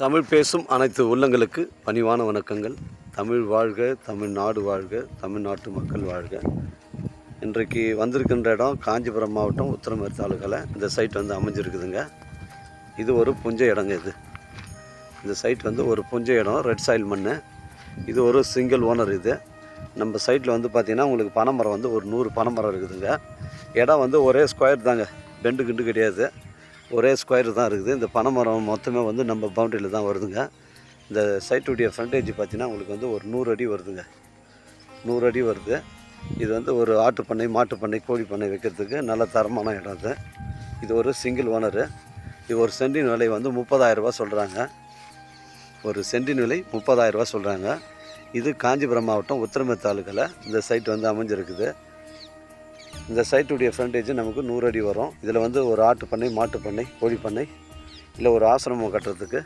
தமிழ் பேசும் அனைத்து உள்ளங்களுக்கு பணிவான வணக்கங்கள். தமிழ் வாழ்க தமிழ்நாடு வாழ்க தமிழ்நாட்டு மக்கள் வாழ்க. இன்றைக்கு வந்திருக்கின்ற இடம் காஞ்சிபுரம் மாவட்டம் உத்தரமேறு தாலுக்காவில் இந்த சைட் வந்து அமைஞ்சிருக்குதுங்க. இது ஒரு புஞ்சை இடங்க இது. இந்த சைட் வந்து ஒரு புஞ்சை இடம் ரெட் சாயில் மண் இது ஒரு சிங்கிள் ஓனர் இது. நம்ம சைட்டில் வந்து பார்த்திங்கன்னா உங்களுக்கு பனைமரம் வந்து ஒரு நூறு பனைமரம் இருக்குதுங்க. இடம் வந்து ஒரே ஸ்கொயர் தாங்க. பெண்டு கிண்டு கிடையாது. ஒரே ஸ்கொயர் தான் இருக்குது. இந்த பனைமரம் மொத்தமே வந்து நம்ம பவுண்டரியில் தான் வருதுங்க. இந்த சைட்டுடைய ஃப்ரண்டேஜ் பார்த்தீங்கன்னா உங்களுக்கு வந்து ஒரு நூறு அடி வருதுங்க. நூறு அடி வருது. இது வந்து ஒரு ஆட்டு பண்ணை மாட்டு பண்ணை கோழி பண்ணை வைக்கிறதுக்கு நல்ல தரமான இடம் இது இது ஒரு சிங்கிள் ஓனரு இது ஒரு சென்டின் விலை வந்து முப்பதாயிரரூபா சொல்கிறாங்க ஒரு சென்டின் விலை முப்பதாயிரரூபா சொல்கிறாங்க இது காஞ்சிபுரம் மாவட்டம் உத்திரமே தாலுக்கில் இந்த சைட் வந்து அமைஞ்சிருக்குது. இந்த சைட்டுடைய ஃப்ரண்டேஜ் நமக்கு நூறு அடி வரும். இதில் வந்து ஒரு ஆட்டு பண்ணை மாட்டு பண்ணை கோழி பண்ணை இல்லை ஒரு ஆசிரமம் கட்டுறதுக்கு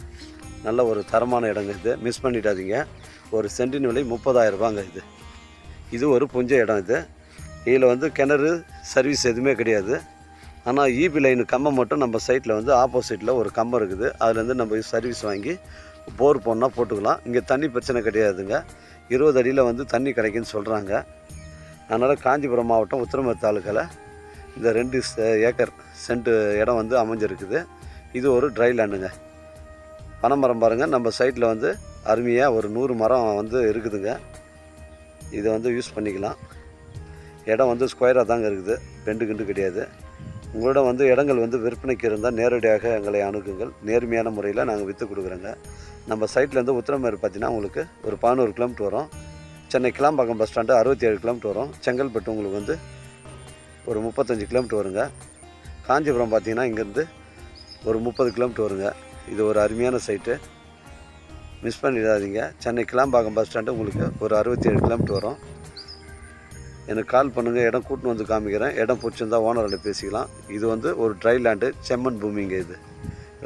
நல்ல ஒரு தரமான இடங்க இது. மிஸ் பண்ணிடாதீங்க. ஒரு சென்டின் விலை முப்பதாயிரம் ரூபாங்க இது. இது ஒரு புஞ்ச இடம் இது. இதில் வந்து கிணறு சர்வீஸ் எதுவுமே கிடையாது. ஆனால் ஈபி லைன் கம்பம் மட்டும் நம்ம சைட்டில் வந்து ஆப்போசிட்டில் ஒரு கம்பம் இருக்குது. அதுலேருந்து நம்ம சர்வீஸ் வாங்கி போர் போனால் போட்டுக்கலாம். இங்கே தண்ணி பிரச்சனை கிடையாதுங்க. இருபது அடியில் வந்து தண்ணி கிடைக்குன்னு சொல்கிறாங்க அதனால் காஞ்சிபுரம் மாவட்டம் உத்திரமேர் தாலுக்காவில் இந்த ரெண்டு ஏக்கர் சென்ட் இடம் வந்து அமைஞ்சிருக்குது. இது ஒரு ட்ரை லேண்டுங்க பனைமரம் பாருங்கள் நம்ம சைட்டில் வந்து அருமையாக ஒரு நூறு மரம் வந்து இருக்குதுங்க. இதை வந்து யூஸ் பண்ணிக்கலாம். இடம் வந்து ஸ்கொயராக தாங்க இருக்குது. ரெண்டு கிண்டு கிடையாது. உங்களிடம் வந்து இடங்கள் வந்து விற்பனைக்கு இருந்தால் நேரடியாக எங்களை அணுகுங்கள். நேர்மையான முறையில் நாங்கள் விற்று கொடுக்குறோங்க. நம்ம சைட்லேருந்து உத்திரமேர் பார்த்தீங்கன்னா உங்களுக்கு ஒரு பதினோரு கிலோமீட்டர் வரும். சென்னை கிளாம்பாக்கம் பஸ் ஸ்டாண்டு அறுபத்தி ஏழு கிலோமீட்டர் வரும். செங்கல்பட்டு உங்களுக்கு வந்து ஒரு முப்பத்தஞ்சு கிலோமீட்டர் வருங்க. காஞ்சிபுரம் பார்த்தீங்கன்னா இங்கேருந்து ஒரு முப்பது கிலோமீட்டர் வருங்க. இது ஒரு அருமையான சைட்டு மிஸ் பண்ணிடாதீங்க. சென்னை கிளாம்பாக்கம் பஸ் ஸ்டாண்டு உங்களுக்கு ஒரு அறுபத்தி ஏழு கிலோமீட்டர் வரும். எனக்கு கால் பண்ணுங்கள் இடம் கூட்டின்னு வந்து காமிக்கிறேன். இடம் பிடிச்சிருந்தா ஓனரோட பேசிக்கலாம். இது வந்து ஒரு ட்ரை லேண்டு செம்மண் பூமிங்க இது.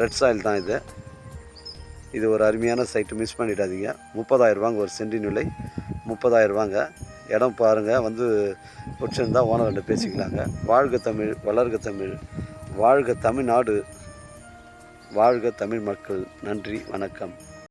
ரெட் சாயில் தான் இது. இது ஒரு அருமையான சைட்டு மிஸ் பண்ணிடாதீங்க. முப்பதாயிரரூபாங்க ஒரு சென்டின் விலை. முப்பதாயிரரூபாங்க இடம் பாருங்கள் வந்து பிடிச்சிருந்தா ஓனர்கிட்ட பேசிக்கலாங்க. வாழ்க தமிழ் வளர்க தமிழ் வாழ்க தமிழ்நாடு வாழ்க தமிழ் மக்கள். நன்றி வணக்கம்.